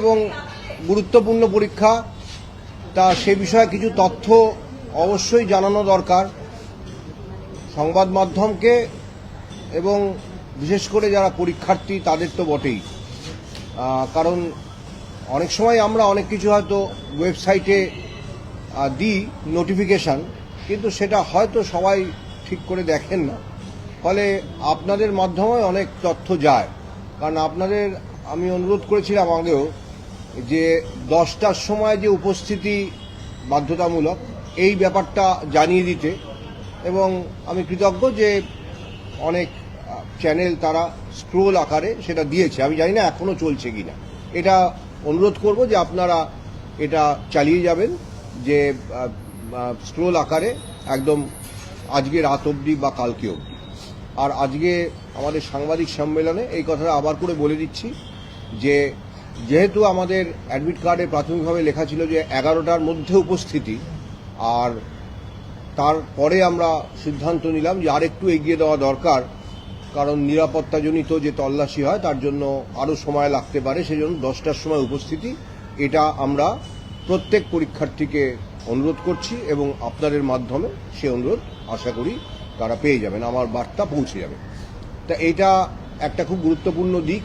এবং গুরুত্বপূর্ণ পরীক্ষা। তা সে বিষয়ে কিছু তথ্য অবশ্যই জানানো দরকার। সংবাদ মাধ্যমকে এবং বিশেষ করে যারা পরীক্ষার্থী, তাদের তো বটেই। কারণ অনেক সময় আমরা অনেক কিছু হয়তো ওয়েবসাইটে দিই নোটিফিকেশান, কিন্তু সেটা হয়তো সবাই ঠিক করে দেখেন না। ফলে আপনাদের মাধ্যমে অনেক তথ্য যায়। কারণ আপনাদের আমি অনুরোধ করেছিলাম আগেও যে দশটার সময় যে উপস্থিতি বাধ্যতামূলক, এই ব্যাপারটা জানিয়ে দিতে। এবং আমি কৃতজ্ঞ যে অনেক চ্যানেল তারা স্ক্রোল আকারে সেটা দিয়েছে। আমি জানি না এখনও চলছে কি না এটা অনুরোধ করব যে আপনারা এটা চালিয়ে যাবেন, যে স্ক্রোল আকারে একদম আজকে রাত অবধি বা কালকে অবধি। আর আজকে আমাদের সাংবাদিক সম্মেলনে এই কথাটা আবার করে বলে দিচ্ছি। যে যেহেতু আমাদের অ্যাডমিট কার্ডে প্রাথমিকভাবে লেখা ছিল যে এগারোটার মধ্যে উপস্থিতি, আর তারপরে আমরা সিদ্ধান্ত নিলাম যে আরেকটু এগিয়ে দেওয়া দরকার, কারণ নিরাপত্তাজনিত যে তল্লাশি হয় তার জন্য আরও সময় লাগতে পারে, সেজন্য দশটার সময় উপস্থিতি। এটা আমরা প্রত্যেক পরীক্ষার্থীকে অনুরোধ করছি এবং আপনাদের মাধ্যমে সে অনুরোধ আশা করি তারা পেয়ে যাবেন। আমার বার্তা পৌঁছে যাবে। তা এটা একটা খুব গুরুত্বপূর্ণ দিক।